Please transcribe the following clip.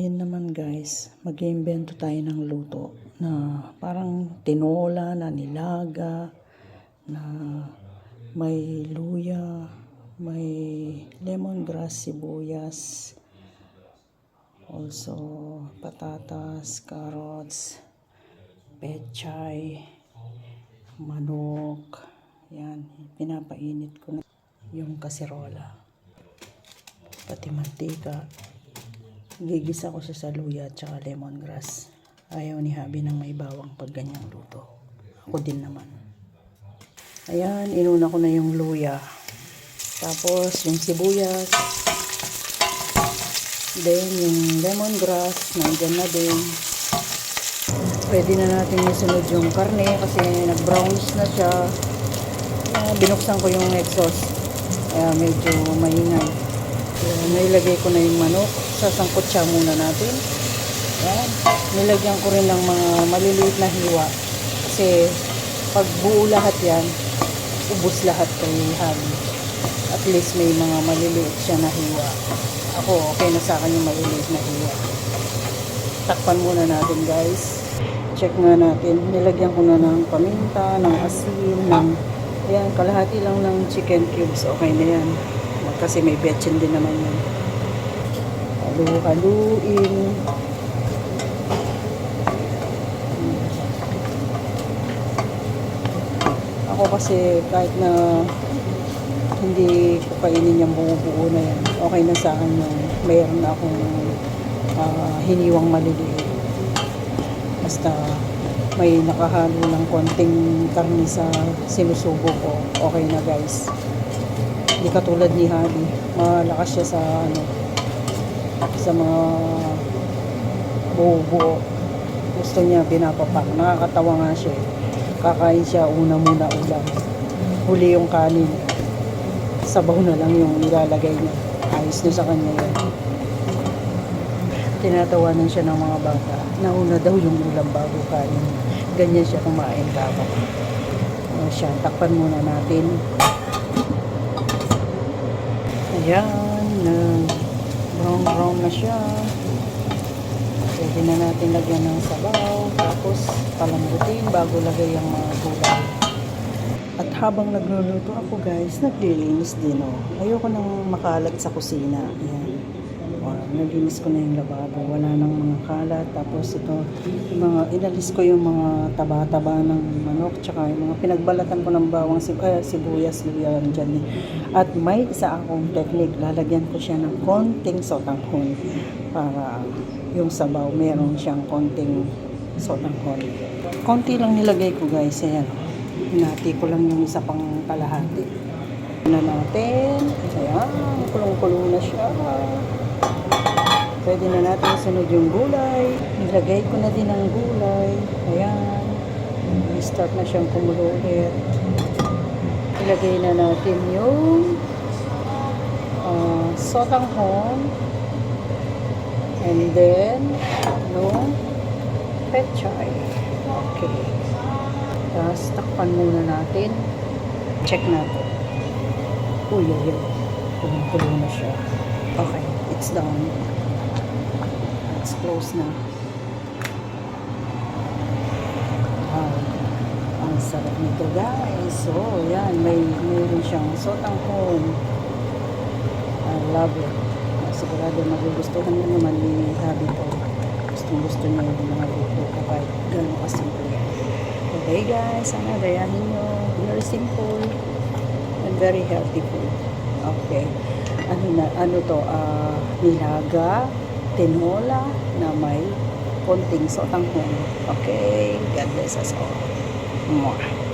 Ngayon naman guys, mag-iimbento tayo ng luto na parang tinola na nilaga na may luya, may lemongrass, sibuyas, also patatas, carrots, pechay, manok. Yan, pinapainit ko na yung kaserola. Pati mantika. Gigisa ko siya sa luya at saka lemongrass. Ayaw ni Habi ng may bawang pag ganyang luto. Ako din naman. Ayan, inuna ko na yung luya. Tapos yung sibuyas. Then yung lemongrass, nandyan na din. Pwede na natin isunod yung karne kasi nag-browns na siya. Kaya binuksan ko yung exhaust. Kaya medyo maingay. Nailagay ko na yung manok. Sasangkot siya muna natin. Yan. Nilagyan ko rin ng mga maliliit na hiwa. Kasi pag buo lahat yan, ubos lahat kay Habi. At least may mga maliliit siya na hiwa. Ako, okay na sa akin yung maliliit na hiwa. Takpan muna natin guys. Check nga natin. Nilagyan ko na ng paminta, ng asin, ng Ayan, kalahati lang ng chicken cubes. Okay na yan. Kasi may betchin din naman yan. Halu-haluin. Ako kasi kahit na hindi ko kainin yung buo-buo na yan. Okay na sa akin yung mayroon akong ah, hiniwang maliliit. Basta may nakahalo ng konting karni sa sinusubo ko. Okay na guys. Hindi katulad ni Habi. Malakas siya sa ano sa mga buo-buo. Gusto niya binapapak. Nakakatawa nga siya. eh. Kakain siya una muna ulam. Huli yung kanin. Sabaw na lang yung ilalagay niya. Ayos na sa kanya yan. Tinatawanan siya ng mga bata. Nauna daw yung ulam bago kanin. Ganyan siya kumain kapag. O siya, takpan muna natin. Ayan, brown siya. Pwede na natin lagyan ng sabaw. Tapos palambutin bago lagay ang mga gulay. At habang nagluluto ako guys, naglilinis din oh. Ayoko nang makalat sa kusina. Ayan. O, naglinis ko na yung lababo. Wala nang mga kalat. Tapos ito, yung mga, inalis ko yung mga taba-taba ng manok. Tsaka yung mga pinagbalatan ko ng bawang sib eh, sibuyas, luya dyan. eh. At may isa akong technique. Lalagyan ko siya ng konting sotanghon para yung sabaw meron siyang konting sotanghon. Konti lang nilagay ko guys. Ayan. Hinati ko lang yung isa pang kalahati. Na natin. Ayan. Kulong-kulong na siya. Pwede na natin sunod yung gulay. Nilagay ko na din ang gulay. Ayan. Start na siyang kumulo ulit. Ilagay na natin yung uh, sotanghon. And then, no, pechay. Okay. Tapos, takpan muna natin. Check natin. Uy, uy, uy. Na siya. Okay, it's done. It's close na. Wow. Ang sarap nito guys. So, yan. May, mayroon siyang sotanghon. I love it. Sigurado magugustuhan mo naman ni Habi ko. Gustong gusto niya yung mga luto ko kahit gano'n kasimple. Okay guys, sana dayanin nyo. Very simple and very healthy food. Okay. Ano na, ano to, ah, nilaga, tinola na may konting sotanghon. Okay, God bless us all. Mwah.